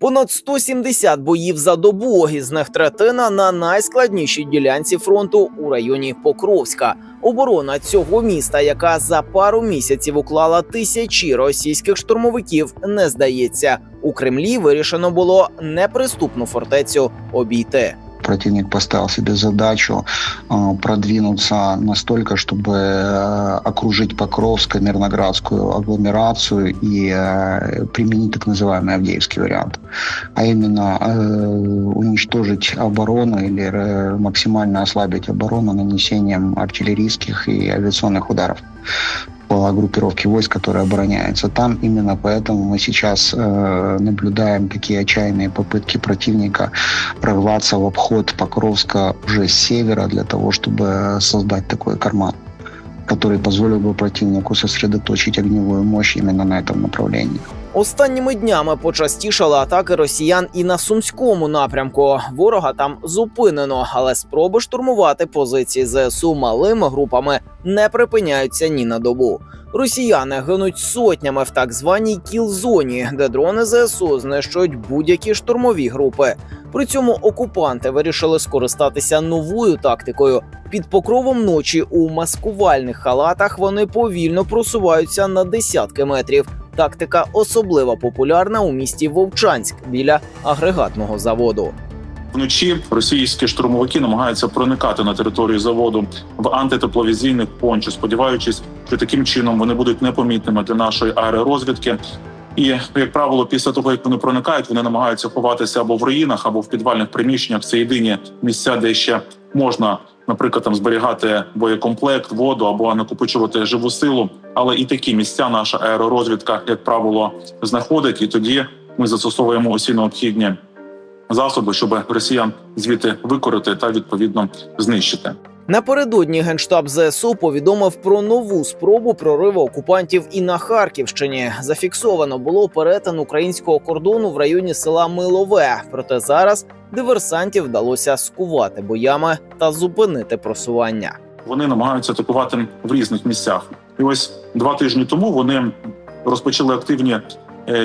Понад 170 боїв за добу, із них третина на найскладнішій ділянці фронту у районі Покровська. Оборона цього міста, яка за пару місяців уклала тисячі російських штурмовиків, не здається. У Кремлі вирішено було неприступну фортецю обійти. Противник поставил себе задачу э, продвинуться настолько, чтобы э, окружить Покровско, Мирноградскую агломерацию и э, применить так называемый Авдеевский вариант. А именно уничтожить оборону или максимально ослабить оборону нанесением артиллерийских и авиационных ударов по группировке войск, которая обороняется там. Именно поэтому мы сейчас э, наблюдаем такие отчаянные попытки противника прорваться в обход Покровска уже с севера для того, чтобы создать такой карман который позволил бы противнику сосредоточить огневую мощь именно на этом направлении. Останніми днями почастішали атаки росіян і на сумському напрямку. Ворога там зупинено, але спроби штурмувати позиції ЗСУ малими групами не припиняються ні на добу. Росіяни гинуть сотнями в так званій кіл-зоні, де дрони ЗСУ знищують будь-які штурмові групи. При цьому окупанти вирішили скористатися новою тактикою. Під покровом ночі у маскувальних халатах вони повільно просуваються на десятки метрів. Тактика особливо популярна у місті Вовчанськ біля агрегатного заводу. Вночі російські штурмовики намагаються проникати на територію заводу в антитепловізійних пончо, сподіваючись, що таким чином вони будуть непомітними для нашої аеророзвідки. І як правило, після того як вони проникають, вони намагаються ховатися або в руїнах, або в підвальних приміщеннях. Це єдині місця, де ще можна, наприклад, там зберігати боєкомплект, воду або накопичувати живу силу. Але і такі місця наша аеророзвідка, як правило, знаходить, і тоді ми застосовуємо усі необхідні засоби, щоб росіян звідти викорити та відповідно знищити. Напередодні генштаб ЗСУ повідомив про нову спробу прориву окупантів і на Харківщині. Зафіксовано було перетин українського кордону в районі села Милове. Проте зараз диверсантів вдалося скувати боями та зупинити просування. Вони намагаються атакувати в різних місцях. І ось два тижні тому вони розпочали активні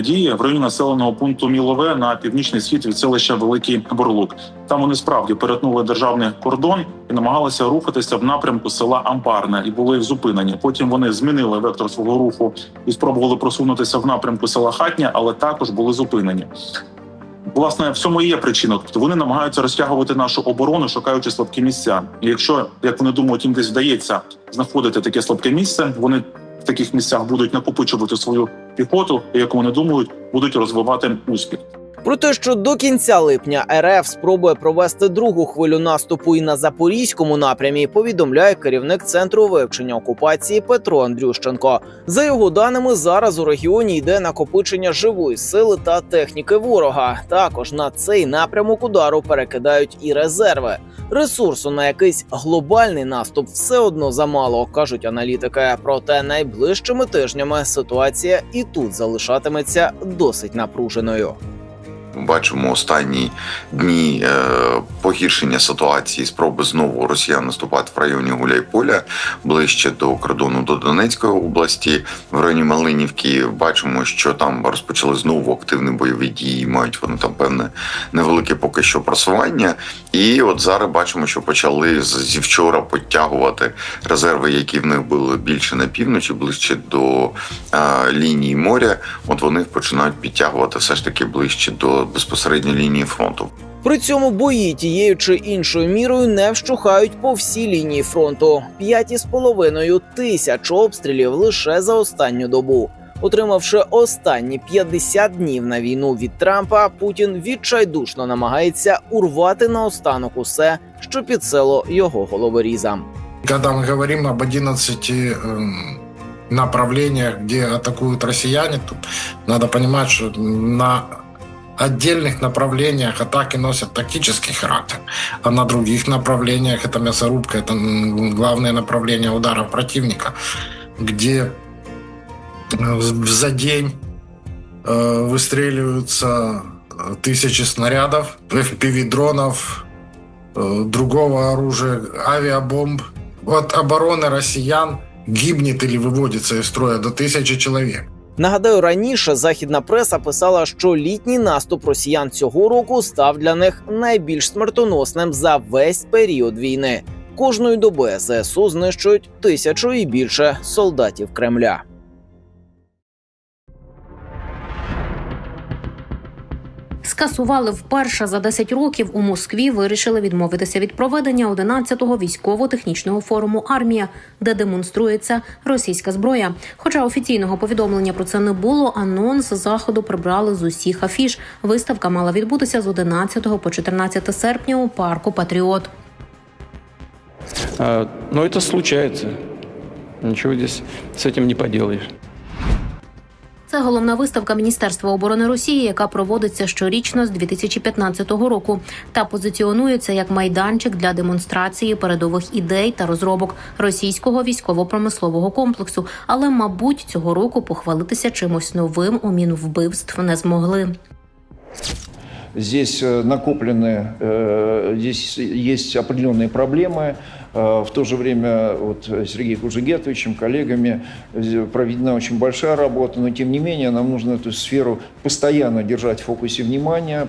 дії в районі населеного пункту Мілове на північний схід від селища Великий Борлук. Там вони справді перетнули державний кордон і намагалися рухатися в напрямку села Амбарне і були зупинені. Потім вони змінили вектор свого руху і спробували просунутися в напрямку села Хатня, але також були зупинені. Власне, в цьому і є причина. Тобто вони намагаються розтягувати нашу оборону, шукаючи слабкі місця. І якщо як вони думають, їм десь вдається знаходити таке слабке місце, вони в таких місцях будуть накопичувати свою піхоту, яку як вони думають, будуть розвивати успіх. Про те, що до кінця липня РФ спробує провести другу хвилю наступу і на запорізькому напрямі, повідомляє керівник центру вивчення окупації Петро Андрющенко. За його даними, зараз у регіоні йде накопичення живої сили та техніки ворога. Також на цей напрямок удару перекидають і резерви. Ресурсу на якийсь глобальний наступ все одно замало, кажуть аналітики. Проте найближчими тижнями ситуація і тут залишатиметься досить напруженою. Бачимо останні дні е, погіршення ситуації, спроби знову росіян наступати в районі Гуляйполя ближче до кордону до Донецької області. В районі Малинівки бачимо, що там розпочали знову активні бойові дії. Мають вони там певне невелике поки що просування. І от зараз бачимо, що почали зі вчора підтягувати резерви, які в них були більше на півночі, ближче до е, лінії моря. От вони починають підтягувати все ж таки ближче до безпосередньо лінії фронту. При цьому бої тією чи іншою мірою не вщухають по всій лінії фронту. П'ять із половиною тисяч обстрілів лише за останню добу. Отримавши останні 50 днів на війну від Трампа, Путін відчайдушно намагається урвати наостанок усе, що під село його головорізам. Когда мы говорим об 11 эм, направлениях, где атакуют россияне, тут надо понимать, что на отдельных направлениях атаки носят тактический характер, а на других направлениях это мясорубка, это главное направление удара противника, где э, за день э, выстреливаются тысячи снарядов, FPV-дронов, э, другого оружия, авиабомб. От обороны россиян гибнет или выводится из строя до тысячи человек. Нагадаю, раніше західна преса писала, що літній наступ росіян цього року став для них найбільш смертоносним за весь період війни. Кожної доби ЗСУ знищують тисячу і більше солдатів Кремля. Скасували вперше за 10 років у Москві. Вирішили відмовитися від проведення 11-го військово-технічного форуму Армія, де демонструється російська зброя. Хоча офіційного повідомлення про це не було, анонс заходу прибрали з усіх афіш. Виставка мала відбутися з 11 по 14 серпня у парку Патріот. А, Но это случается. Ничего здесь с этим не поделаешь. Це головна виставка Міністерства оборони Росії, яка проводиться щорічно з 2015 року, та позиціонується як майданчик для демонстрації передових ідей та розробок російського військово-промислового комплексу. Але, мабуть, цього року похвалитися чимось новим у мінвбивств не змогли. Здесь э, накоплены, э, здесь есть определенные проблемы. Э, В то же время вот Сергеем Кужегетовичем, коллегами э, проведена очень большая работа, но тем не менее нам нужно эту сферу постоянно держать в фокусе внимания.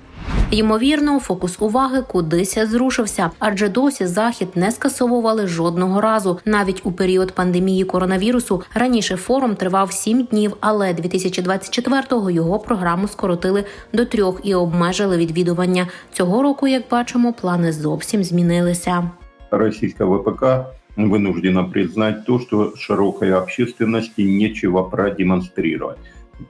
Ймовірно, фокус уваги кудись зрушився, адже досі захід не скасовували жодного разу, навіть у період пандемії коронавірусу. Раніше форум тривав сім днів, але 2024-го його програму скоротили до трьох і обмежили відвідування. Цього року, як бачимо, плани зовсім змінилися. Российская ВПК вынуждена признать то, что широкой общественности нечего продемонстрировать.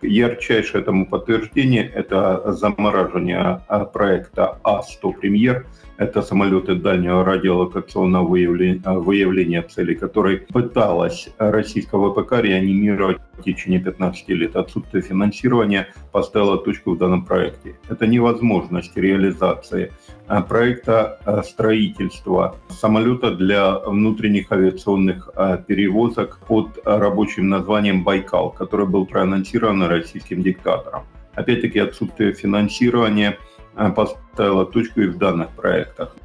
Ярчайшее этому подтверждение – это замораживание а, проекта А-100 «Премьер». Это самолеты дальнего радиолокационного выявления, выявления целей, который пыталась российская ВПК реанимировать в течение 15 лет. Отсутствие финансирования поставило точку в данном проекте. Это невозможность реализации а, проекта а, строительства самолета для внутренних авиационных а, перевозок под а, рабочим названием «Байкал», который был проанонсирован российским диктатором. Опять-таки отсутствие финансирования а, поставило точку и в данных проектах.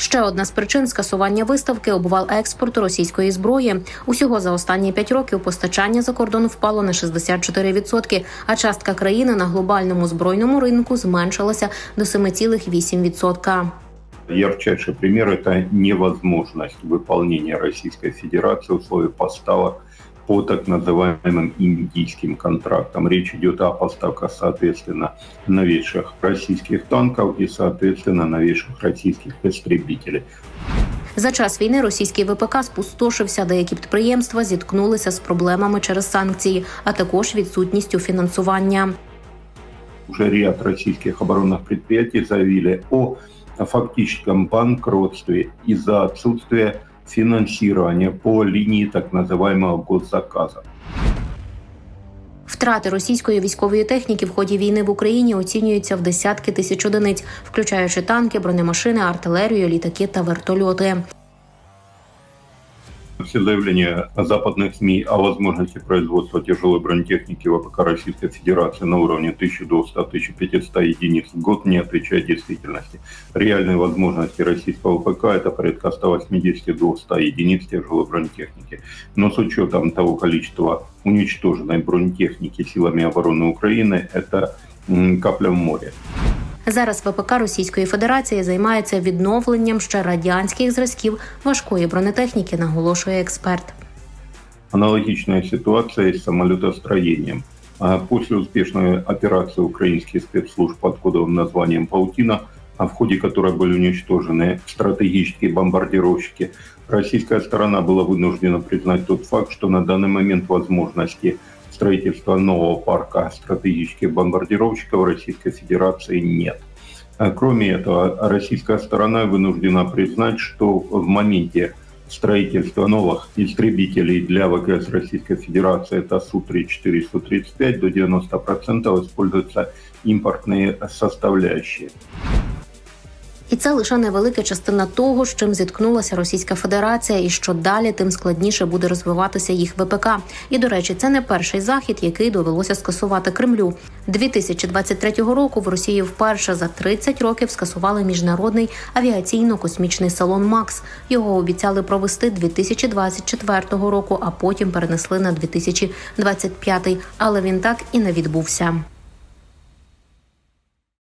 Ще одна з причин скасування виставки обвал експорту російської зброї. Усього за останні п'ять років постачання за кордон впало на 64%, а частка країни на глобальному збройному ринку зменшилася до 7,8%. Ярчайший пример – это невозможность выполнения Российской Федерации условий поставок по так называемым индийским контрактам. Речь идет о поставках, соответственно, новейших российских танков и, соответственно, новейших российских истребителей. За час війни російський ВПК спустошився. Деякі підприємства зіткнулися з проблемами через санкції, а також відсутністю фінансування. Уже ряд российских оборонных предприятий заявили о фактическом банкротстве из-за отсутствия финансирования по линии так называемого госзаказа. Втрати російської військової техніки в ході війни в Україні оцінюються в десятки тисяч одиниць, включаючи танки, бронемашини, артилерію, літаки та вертольоти. Все заявления западных СМИ о возможности производства тяжелой бронетехники ВПК Российской Федерации на уровне 1200-1500 единиц в год не отвечают действительности. Реальные возможности российского ВПК – это порядка 180-200 единиц тяжелой бронетехники. Но с учетом того количества уничтоженной бронетехники силами обороны Украины, это капля в море. Зараз ВПК Російської Федерації займається відновленням ще радянських зразків важкої бронетехніки, наголошує експерт. Аналогичная ситуация с самолетостроением. А После успешной операции украинских спецслужб под кодовым названием «Паутина», а в ходе которой были уничтожены стратегические бомбардировщики, российская сторона была вынуждена признать тот факт, что на данный момент возможности строительства нового парка стратегических бомбардировщиков Российской Федерации нет. А Кроме этого, российская сторона вынуждена признать, что в моменте строительства новых истребителей для ВКС Российской Федерации, это Су-34 Су-35, до 90% используются импортные составляющие. І це лише невелика частина того, з чим зіткнулася Російська Федерація, і що далі, тим складніше буде розвиватися їх ВПК. І до речі, це не перший захід, який довелося скасувати Кремлю. 2023 року в Росії вперше за 30 років скасували міжнародний авіаційно-космічний салон Макс. Його обіцяли провести 2024 року, а потім перенесли на 2025, але він так і не відбувся.